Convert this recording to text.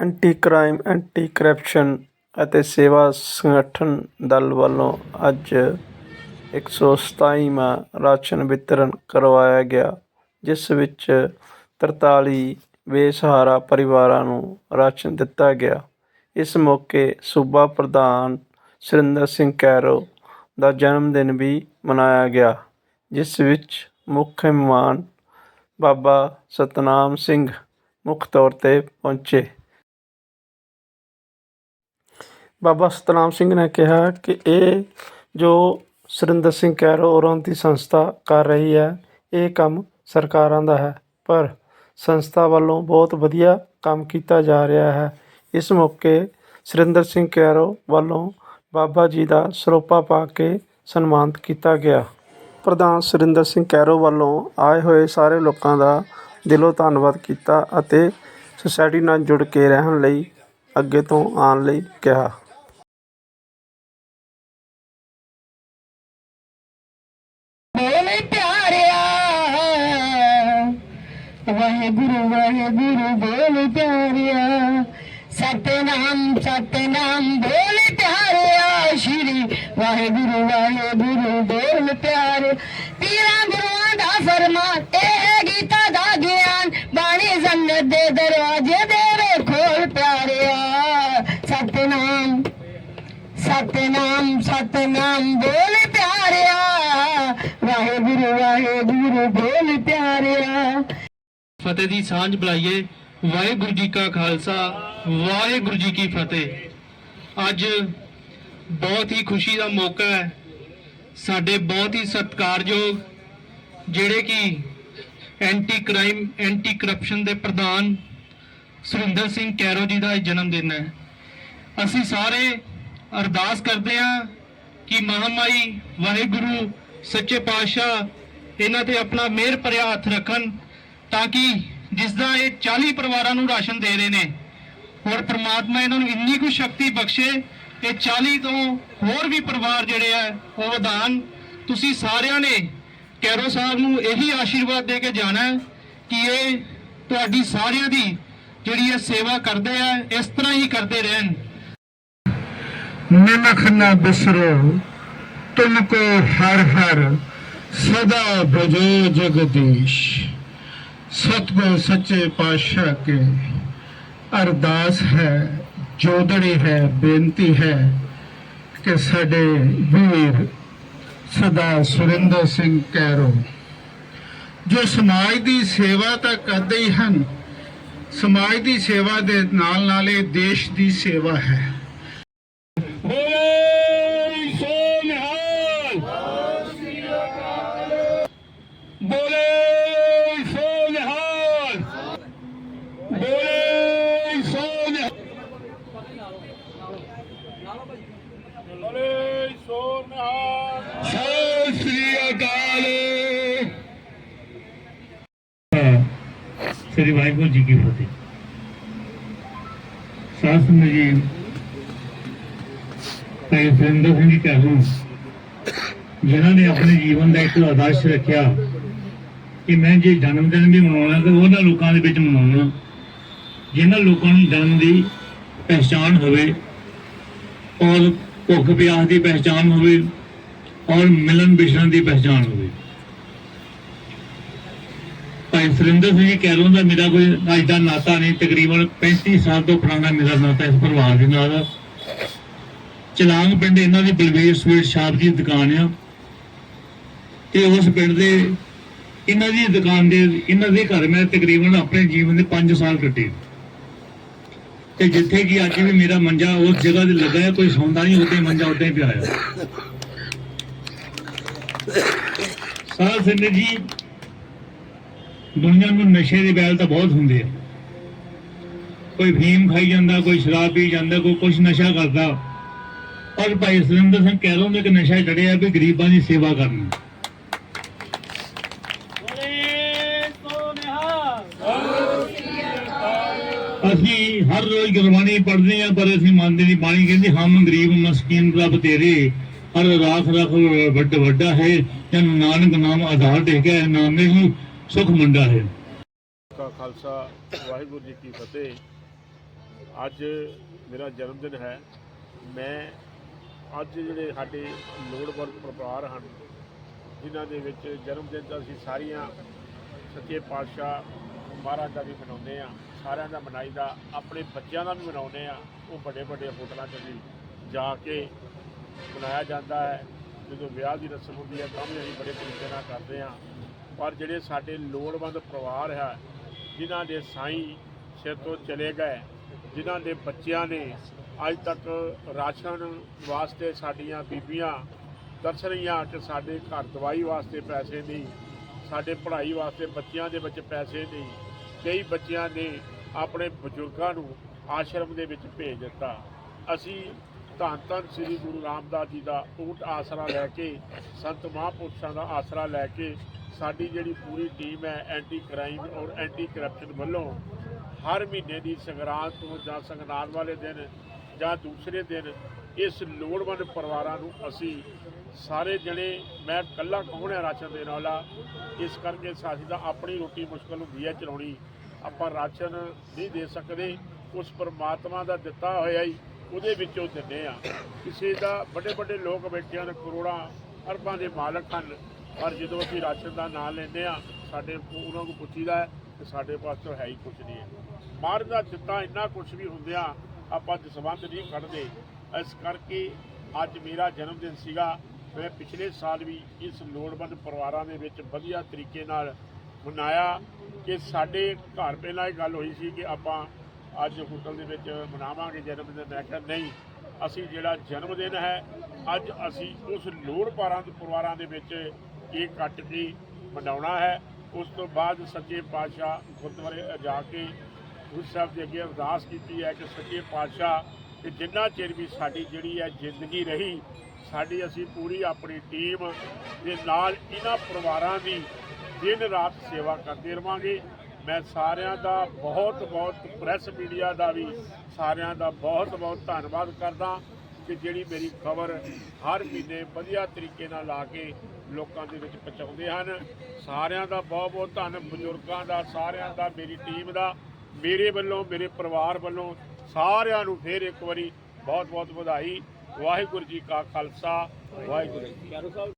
Anti crime anti corruption ਅਤੇ ਸੇਵਾ ਸੰਗਠਨ ਦਲ ਵੱਲੋਂ ਅੱਜ 127ਵਾਂ ਰਾਸ਼ਨ ਵਿਤਰਨ ਕਰਵਾਇਆ ਗਿਆ, ਜਿਸ ਵਿੱਚ 43 ਬੇਸਹਾਰਾ ਪਰਿਵਾਰਾਂ ਨੂੰ ਰਾਸ਼ਨ ਦਿੱਤਾ ਗਿਆ। ਇਸ ਮੌਕੇ ਸੂਬਾ ਪ੍ਰਧਾਨ ਸੁਰਿੰਦਰ ਸਿੰਘ ਕੈਰੋਂ ਦਾ ਜਨਮ ਦਿਨ ਵੀ ਮਨਾਇਆ ਗਿਆ, ਜਿਸ ਵਿੱਚ ਮੁੱਖ ਮਹਿਮਾਨ ਬਾਬਾ ਸਤਨਾਮ ਸਿੰਘ ਮੁੱਖ ਤੌਰ ਤੇ ਪਹੁੰਚੇ। ਬਾਬਾ ਸਤਨਾਮ ਸਿੰਘ ਨੇ ਕਿਹਾ ਕਿ ਇਹ ਜੋ ਸੁਰਿੰਦਰ ਸਿੰਘ ਕੈਰੋਂ ਹੋਰਾਂ ਦੀ ਸੰਸਥਾ ਕਰ ਰਹੀ ਹੈ, ਇਹ ਕੰਮ ਸਰਕਾਰਾਂ ਦਾ ਹੈ, ਪਰ ਸੰਸਥਾ ਵੱਲੋਂ ਬਹੁਤ ਵਧੀਆ ਕੰਮ ਕੀਤਾ ਜਾ ਰਿਹਾ ਹੈ। ਇਸ ਮੌਕੇ ਸੁਰਿੰਦਰ ਸਿੰਘ ਕੈਰੋਂ ਵੱਲੋਂ ਬਾਬਾ ਜੀ ਦਾ ਸਰੋਪਾ ਪਾ ਕੇ ਸਨਮਾਨਿਤ ਕੀਤਾ ਗਿਆ। ਪ੍ਰਧਾਨ ਸੁਰਿੰਦਰ ਸਿੰਘ ਕੈਰੋਂ ਵੱਲੋਂ ਆਏ ਹੋਏ ਸਾਰੇ ਲੋਕਾਂ ਦਾ ਦਿਲੋਂ ਧੰਨਵਾਦ ਕੀਤਾ ਅਤੇ ਸੁਸਾਇਟੀ ਨਾਲ ਜੁੜ ਕੇ ਰਹਿਣ ਲਈ, ਅੱਗੇ ਤੋਂ ਆਉਣ ਲਈ ਕਿਹਾ। ਵਾਹਿਗੁਰੂ ਵਾਹਿਗੁਰੂ, ਬੋਲ ਪਿਆਰਿਆ। ਸਤਨਾਮ ਸਤਨਾਮ, ਬੋਲ ਪਿਆਰਿਆ ਸ਼੍ਰੀ ਵਾਹਿਗੁਰੂ ਵਾਹਿਗੁਰੂ, ਬੋਲੇ ਪਿਆਰੇ। ਪੀਰਾਂ ਗੁਰੂਆਂ ਦਾ ਫਰਮਾਨ ਇਹ ਗੀਤਾ ਦਾ ਗਿਆਨ। ਬਾਣੀ ਜੰਨਤ ਦੇ ਦਰਵਾਜ਼ੇ ਦੇਵੇ ਖੋਲ ਪਿਆਰਿਆ। ਸਤਨਾਮ ਸਤਨਾਮ ਸਤਨਾਮ, ਬੋਲ ਪਿਆਰਿਆ। ਵਾਹਿਗੁਰੂ ਵਾਹਿਗੁਰੂ, ਬੋਲ ਪਿਆਰਿਆ। ਫਤਿਹ ਦੀ ਸਾਂਝ ਬੁਲਾਈਏ। ਵਾਹਿਗੁਰੂ ਜੀ ਕਾ ਖਾਲਸਾ, ਵਾਹਿਗੁਰੂ ਜੀ ਕੀ ਫਤਿਹ। ਅੱਜ ਬਹੁਤ ਹੀ ਖੁਸ਼ੀ ਦਾ ਮੌਕਾ ਹੈ। ਸਾਡੇ ਬਹੁਤ ਹੀ ਸਤਿਕਾਰਯੋਗ, ਜਿਹੜੇ ਕਿ ਐਂਟੀ ਕ੍ਰਾਈਮ ਐਂਟੀ ਕਰਪਸ਼ਨ ਦੇ ਪ੍ਰਧਾਨ ਸੁਰਿੰਦਰ ਸਿੰਘ ਕੈਰੋ ਜੀ ਦਾ ਜਨਮ ਦਿਨ ਹੈ। ਅਸੀਂ ਸਾਰੇ ਅਰਦਾਸ ਕਰਦੇ ਹਾਂ ਕਿ ਮਹਾਮਾਈ ਵਾਹਿਗੁਰੂ, ਸੱਚੇ ਪਾਤਸ਼ਾਹ, ਇਹਨਾਂ ਤੇ ਆਪਣਾ ਮਿਹਰ ਭਰਿਆ ਹੱਥ ਰੱਖਣ। ਤਾਂ ਕਿ ਜਿਸ ਦਾ ਇਹ 40 ਪਰਿਵਾਰਾਂ ਨੂੰ ਰਾਸ਼ਨ ਦੇ ਰਹੇ ਨੇ। ਔਰ ਪ੍ਰਮਾਤਮਾ ਇਹਨਾਂ ਨੂੰ ਇੰਨੀ ਕੁ ਸ਼ਕਤੀ ਬਖਸ਼ੇ ਕਿ 40 ਤੋਂ ਹੋਰ ਵੀ ਪਰਿਵਾਰ ਜਿਹੜੇ ਆ, ਉਹ ਵਧਾਨ ਤੁਸੀਂ ਸਾਰਿਆਂ ਨੇ ਕੈਰੋ ਸਾਹਿਬ ਨੂੰ ਇਹੀ ਆਸ਼ੀਰਵਾਦ ਦੇ ਕੇ ਜਾਣਾ ਕਿ ਇਹ ਤੁਹਾਡੀ ਸਾਰਿਆਂ ਦੀ ਜਿਹੜੀ ਇਹ ਸੇਵਾ ਕਰਦੇ ਆ, ਇਸ ਤਰ੍ਹਾਂ ਹੀ ਕਰਦੇ ਰਹਿਣ। ਨਿਮਖ ਨਾ ਬਿਸਰੋ, ਤੁਮਕੋ ਹਰ ਹਰ ਸਦਾ ਬਜੋ ਜਗਦੀਸ਼। ਸਤਿਗੁਰ ਸੱਚੇ ਪਾਤਸ਼ਾਹ ਕੇ ਅਰਦਾਸ ਹੈ ਜੋਦੜੀ ਹੈ, ਬੇਨਤੀ ਹੈ ਕਿ ਸਾਡੇ ਵੀਰ ਸਦਾ ਸੁਰਿੰਦਰ ਸਿੰਘ ਕੈਰੋ, ਜੋ ਸਮਾਜ ਦੀ ਸੇਵਾ ਤਾਂ ਕਰਦੇ ਹੀ ਹਨ, ਸਮਾਜ ਦੀ ਸੇਵਾ ਦੇ ਨਾਲ ਨਾਲ ਇਹ ਦੇਸ਼ ਦੀ ਸੇਵਾ ਹੈ। ਹੋਏ ਸ੍ਰੀ ਵਾਹਿਗੁਰੂ ਜੀ ਕੀ ਫਤਿਹ। ਸਾਧ ਸੰਗਤ ਜੀ ਭਾਈ ਸੁਰਿੰਦਰ ਸਿੰਘ ਜੀ ਕਹੂੰ ਜਿਨ੍ਹਾਂ ਨੇ ਆਪਣੇ ਜੀਵਨ ਦਾ ਇੱਕ ਆਦਰਸ਼ ਰੱਖਿਆ ਕਿ ਮੈਂ ਜੇ ਜਨਮ ਦਿਨ ਵੀ ਮਨਾਉਣਾ ਤਾਂ ਉਹਨਾਂ ਲੋਕਾਂ ਦੇ ਵਿੱਚ ਮਨਾਉਣਾ। ਜਿਨ੍ਹਾਂ ਲੋਕਾਂ ਨੂੰ ਜਨਮ ਦੀ ਪਹਿਚਾਣ ਹੋਵੇ ਔਰ ਭੁੱਖ ਪਿਆਸ ਦੀ ਪਹਿਚਾਣ ਹੋਵੇ ਔਰ ਮਿਲਨ ਵਿਛੜਨ ਦੀ ਪਹਿਚਾਣ ਹੋਵੇ। ਭਾਈ ਸੁਰਿੰਦਰ ਸਿੰਘ ਜੀ ਦਾ ਮੇਰਾ ਕੋਈ ਅੱਜ ਦਾ ਨਾਤਾ ਨਹੀਂ, ਤਕਰੀਬਨ 35 ਸਾਲ ਤੋਂ ਪੁਰਾਣਾ ਮੇਰਾ ਨਾਤਾ ਇਸ ਪਰਿਵਾਰ ਦੇ ਨਾਲ। ਚਲਾਂਗ ਪਿੰਡ ਇਹਨਾਂ ਦੀ ਬਲਵੇਰ ਸਵੀਟ ਸ਼ਾਪ ਦੀ ਦੁਕਾਨ ਆ। ਤੇ ਉਸ ਪਿੰਡ ਦੇ ਇਹਨਾਂ ਦੀ ਦੁਕਾਨ ਦੇ, ਇਹਨਾਂ ਦੇ ਘਰ ਮੈਂ ਤਕਰੀਬਨ ਆਪਣੇ ਜੀਵਨ ਦੇ 5 ਸਾਲ ਕੱਟੇ। ਤੇ ਜਿੱਥੇ ਕਿ ਅੱਜ ਵੀ ਮੇਰਾ ਮੰਜਾ ਉਸ ਜਗ੍ਹਾ ਤੇ ਲੱਗਾ ਹੈ, ਕੋਈ ਸੌਂਦਾ ਨਹੀਂ ਉੱਤੇ ਮੰਜਾ ਉੱਤੇ ਹੀ ਪਿਆ ਆ। ਸਾਧ ਸੰਗਤ ਜੀ ਦੁਨੀਆ ਨੂੰ ਨਸ਼ੇ ਦੇ ਬੈਲ ਤਾਂ ਬਹੁਤ ਹੁੰਦੇ ਆ। ਕੋਈ ਫੀਮ ਖਾਈ ਜਾਂਦਾ, ਕੋਈ ਸ਼ਰਾਬ ਪੀ ਜਾਂਦਾ, ਕੋਈ ਕੁਛ ਨਸ਼ਾ ਕਰਦਾ। ਔਰ ਭਾਈ ਸੁਰਿੰਦਰ ਸਿੰਘ ਕਹਿ ਲਓ ਨੇ ਕਿ ਨਸ਼ਾ ਚੜਿਆ ਵੀ ਗਰੀਬਾਂ ਦੀ ਸੇਵਾ ਕਰਨੀ। ਅਸੀਂ ਹਰ ਰੋਜ਼ ਗੁਰਬਾਣੀ ਪੜ੍ਹਦੇ ਹਾਂ, ਪਰ ਅਸੀਂ ਮੰਨਦੇ ਨਹੀਂ। ਬਾਣੀ ਕਹਿੰਦੀ, ਹਮ ਗਰੀਬ ਮਸਕੀਨ ਰੱਬ ਤੇਰੇ। ਹਰ ਰਾਖ ਰੱਖ ਵੱਡ ਵੱਡਾ ਹੈ। ਜਨ ਨਾਨਕ ਨਾਮ ਆਧਾਰ ਟੇਕਿਆ ਹੈ। ਨਾਮੇ ਹੀ ਸੁਖ ਮੰਡਾ ਹੈ। ਕਾ ਖਾਲਸਾ, ਵਾਹਿਗੁਰੂ ਜੀ ਕੀ ਫਤਿਹ। ਅੱਜ ਮੇਰਾ ਜਨਮ ਦਿਨ ਹੈ। ਮੈਂ ਅੱਜ ਜਿਹੜੇ ਸਾਡੇ ਲੋੜਵੰਦ ਪਰਿਵਾਰ ਹਨ, ਜਿਨ੍ਹਾਂ ਦੇ ਵਿੱਚ ਜਨਮ ਦਿਨ ਤਾਂ ਅਸੀਂ ਸਾਰੀਆਂ ਸੱਚੇ ਪਾਤਸ਼ਾਹ ਮਹਾਰਾਜ ਦਾ ਵੀ ਮਨਾਉਂਦੇ ਆ ਸਾਰਿਆਂ ਦਾ ਮਨਾਈ ਦਾ, ਆਪਣੇ ਬੱਚਿਆਂ ਦਾ ਵੀ ਮਨਾਉਂਦੇ ਆ ਉਹ ਵੱਡੇ ਵੱਡੇ ਹੋਟਲਾਂ 'ਚ ਵੀ ਜਾ ਕੇ ਮਨਾਇਆ ਜਾਂਦਾ ਹੈ। ਜਦੋਂ ਵਿਆਹ ਦੀ ਰਸਮ ਹੁੰਦੀ ਹੈ, ਤਾਂ ਵੀ ਅਸੀਂ ਬੜੇ ਤਰੀਕੇ ਨਾਲ ਕਰਦੇ ਆ ਪਰ ਜਿਹੜੇ ਸਾਡੇ ਲੋੜਵੰਦ ਪਰਿਵਾਰ ਹੈ, ਜਿਨ੍ਹਾਂ ਦੇ ਸਾਈਂ ਸਿਰ ਤੋਂ ਚਲੇ ਗਏ, ਜਿਨ੍ਹਾਂ ਦੇ ਬੱਚਿਆਂ ਨੇ ਅੱਜ ਤੱਕ ਰਾਸ਼ਨ ਵਾਸਤੇ ਸਾਡੀਆਂ ਬੀਬੀਆਂ ਦੱਸ ਰਹੀਆਂ ਕਿ ਸਾਡੇ ਘਰ ਦਵਾਈ ਵਾਸਤੇ ਪੈਸੇ ਨਹੀਂ, ਸਾਡੇ ਪੜ੍ਹਾਈ ਵਾਸਤੇ ਬੱਚਿਆਂ ਦੇ ਵਿੱਚ ਪੈਸੇ ਨਹੀਂ, ਕਈ ਬੱਚਿਆਂ ਨੇ ਆਪਣੇ ਬਜ਼ੁਰਗਾਂ ਨੂੰ ਆਸ਼ਰਮ ਦੇ ਵਿੱਚ ਭੇਜ ਦਿੱਤਾ। ਅਸੀਂ ਧੰਨ ਧੰਨ ਸ੍ਰੀ ਗੁਰੂ ਰਾਮਦਾਸ ਜੀ ਦਾ ਊਟ ਆਸਰਾ ਲੈ ਕੇ, ਸੰਤ ਮਹਾਂਪੁਰਸ਼ਾਂ ਦਾ ਆਸਰਾ ਲੈ ਕੇ ਸਾਡੀ ਜਿਹੜੀ ਪੂਰੀ ਟੀਮ ਹੈ ਐਂਟੀ ਕ੍ਰਾਈਮ ਔਰ ਐਂਟੀ ਕਰਪਸ਼ਨ ਵੱਲੋਂ ਹਰ ਮਹੀਨੇ ਦੀ ਸੰਗਰਾਂਦ ਤੋਂ ਜਾਂ ਸੰਗਰਾਂਦ ਵਾਲੇ ਦਿਨ ਜਾਂ ਦੂਸਰੇ ਦਿਨ ਇਸ ਲੋੜਵੰਦ ਪਰਿਵਾਰਾਂ ਨੂੰ ਅਸੀਂ ਸਾਰੇ ਜਣੇ, ਮੈਂ ਇਕੱਲਾ ਕੌਣ ਹੈ ਰਾਸ਼ਨ ਦੇਣ ਵਾਲਾ? ਇਸ ਕਰਕੇ ਸਾਡੀ ਦਾ ਆਪਣੀ ਰੋਟੀ ਮੁਸ਼ਕਲ ਹੁੰਦੀ ਹੈ ਚਲਾਉਣੀ। ਆਪਾਂ ਰਾਸ਼ਨ ਨਹੀਂ ਦੇ ਸਕਦੇ। ਉਸ ਪਰਮਾਤਮਾ ਦਾ ਦਿੱਤਾ ਹੋਇਆ ਹੀ ਉਹਦੇ ਵਿੱਚੋਂ ਦਿੰਦੇ ਆ ਕਿਸੇ ਦਾ ਵੱਡੇ ਵੱਡੇ ਲੋਕ ਬੈਠੇ ਹਨ, ਕਰੋੜਾਂ ਅਰਬਾਂ ਦੇ ਮਾਲਕ ਹਨ। ਪਰ ਜਦੋਂ ਅਸੀਂ ਰਾਸ਼ਨ ਦਾ ਨਾਂ ਲੈਂਦੇ ਆ ਸਾਡੇ ਉਹਨਾਂ ਨੂੰ ਪੁੱਛੀਦਾ ਕਿ ਸਾਡੇ ਪਾਸ ਤਾਂ ਹੈ ਹੀ ਕੁਝ ਨਹੀਂ ਹੈ। ਮਾਰ ਦਾ ਦਿੱਤਾ ਇੰਨਾ ਕੁਝ ਵੀ ਹੁੰਦਿਆਂ ਆਪਾਂ ਦਸਵੰਧ ਨਹੀਂ ਕੱਢਦੇ ਇਸ ਕਰਕੇ ਅੱਜ ਮੇਰਾ ਜਨਮ ਦਿਨ ਸੀਗਾ। ਮੈਂ ਪਿਛਲੇ ਸਾਲ ਵੀ ਇਸ ਲੋੜਵੰਦ ਪਰਿਵਾਰਾਂ ਦੇ ਵਿੱਚ ਵਧੀਆ ਤਰੀਕੇ ਨਾਲ ਮਨਾਇਆ ਕਿ ਸਾਡੇ ਘਰ ਪਹਿਲਾਂ ਇਹ ਗੱਲ ਹੋਈ ਸੀ ਕਿ ਆਪਾਂ ਅੱਜ ਹੋਟਲ ਦੇ ਵਿੱਚ ਮਨਾਵਾਂਗੇ ਜਨਮ ਦਿਨ ਮੈਂ ਕਿਹਾ ਨਹੀਂ, ਅਸੀਂ ਜਿਹੜਾ ਜਨਮ ਦਿਨ ਹੈ, ਅੱਜ ਅਸੀਂ ਉਸ ਲੋੜ ਪਾਰਾਂ, ਪਰਿਵਾਰਾਂ ਦੇ ਵਿੱਚ ਇਹ ਕੱਟ ਕੇ ਮਨਾਉਣਾ ਹੈ। ਉਸ ਤੋਂ ਬਾਅਦ ਸੱਚੇ ਪਾਤਸ਼ਾਹ ਗੁਰਦੁਆਰੇ ਜਾ ਕੇ ਗੁਰੂ ਸਾਹਿਬ ਦੇ ਅੱਗੇ ਅਰਦਾਸ ਕੀਤੀ ਹੈ ਕਿ ਸੱਚੇ ਪਾਤਸ਼ਾਹ, ਕਿ ਜਿੰਨਾ ਚਿਰ ਵੀ ਸਾਡੀ ਜਿਹੜੀ ਹੈ ਜ਼ਿੰਦਗੀ ਰਹੀ, ਸਾਡੀ ਅਸੀਂ ਪੂਰੀ ਆਪਣੀ ਟੀਮ ਦੇ ਨਾਲ ਇਹਨਾਂ ਪਰਿਵਾਰਾਂ ਦੀ ਦਿਨ ਰਾਤ ਸੇਵਾ ਕਰਦੇ ਰਵਾਂਗੇ। ਮੈਂ ਸਾਰਿਆਂ ਦਾ ਬਹੁਤ ਬਹੁਤ ਪ੍ਰੈਸ ਮੀਡੀਆ ਦਾ ਵੀ ਸਾਰਿਆਂ ਦਾ ਬਹੁਤ ਬਹੁਤ ਧੰਨਵਾਦ ਕਰਦਾ। ਕਿ ਜਿਹੜੀ ਮੇਰੀ ਖਬਰ ਹਰ ਮਹੀਨੇ ਵਧੀਆ ਤਰੀਕੇ ਨਾਲ ਲਾ ਕੇ ਲੋਕਾਂ ਦੇ ਵਿੱਚ ਪਹੁੰਚਾਉਂਦੇ ਹਨ ਸਾਰਿਆਂ ਦਾ ਬਹੁਤ ਬਹੁਤ ਧੰਨ, ਬਜ਼ੁਰਗਾਂ ਦਾ, ਸਾਰਿਆਂ ਦਾ, ਮੇਰੀ ਟੀਮ ਦਾ, ਮੇਰੇ ਵੱਲੋਂ, ਮੇਰੇ ਪਰਿਵਾਰ ਵੱਲੋਂ ਸਾਰਿਆਂ ਨੂੰ ਫੇਰ ਇੱਕ ਵਾਰੀ ਬਹੁਤ ਬਹੁਤ ਵਧਾਈ ਵਾਹਿਗੁਰੂ ਜੀ ਕਾ ਖਾਲਸਾ, ਵਾਹਿਗੁਰੂ ਜੀ ਕੀ ਫਤਿਹ।